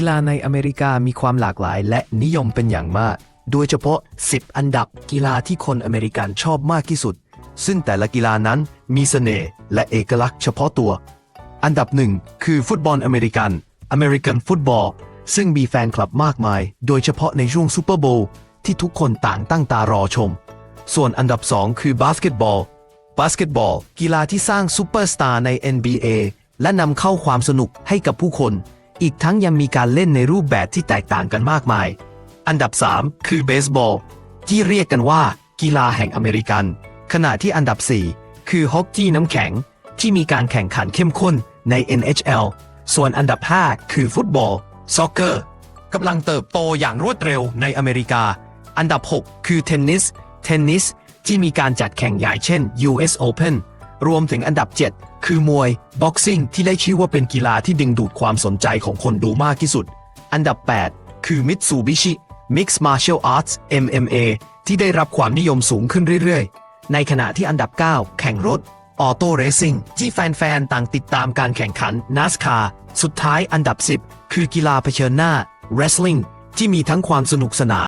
กีฬาในอเมริกามีความหลากหลายและนิยมเป็นอย่างมาก โดยเฉพาะ 10 อันดับกีฬาที่คนอเมริกันชอบมากที่สุด ซึ่งแต่ละกีฬานั้นมีเสน่ห์และเอกลักษณ์เฉพาะตัว อันดับหนึ่งคือฟุตบอลอเมริกัน American Football ซึ่งมีแฟนคลับมากมาย โดยเฉพาะในช่วงซูเปอร์โบว์ที่ทุกคนต่างตั้งตารอชม ส่วนอันดับสองคือบาสเกตบอล บาสเกตบอล กีฬาที่สร้างซูเปอร์สตาร์ใน NBA และนำเข้าความสนุกให้กับผู้คน อีกทั้งยังมีการเล่นในรูปแบบที่แตกต่างกันมากมาย อันดับ 3 คือเบสบอล ที่เรียกกันว่า กีฬาแห่งอเมริกัน ขณะที่อันดับ 4 คือฮอกกี้น้ำแข็ง ที่มีการแข่งขันเข้มข้นใน NHL ส่วนอันดับ 5 คือฟุตบอลซ็อกเกอร์กำลังเติบโตอย่างรวดเร็วในอเมริกา อันดับ 6 คือเทนนิส เทนนิสที่มีการจัดแข่งใหญ่เช่น US Open รวมถึงอันดับ 7 คือมวยบ็อกซิ่งที่ได้ชื่อว่าเป็นกีฬาที่ดึงดูดความสนใจของคนดูมากที่สุด อันดับ 8 คือ Mitsubishi Mixed Martial Arts MMA ที่ได้รับความนิยมสูงขึ้นเรื่อยๆ ในขณะที่อันดับ 9 แข่งรถออโต้เรซิ่งที่แฟนๆ ต่างติดตามการแข่งขัน NASCAR สุดท้ายอันดับ 10 คือกีฬาเผชิญหน้า Wrestling ที่มีทั้งความสนุกสนาน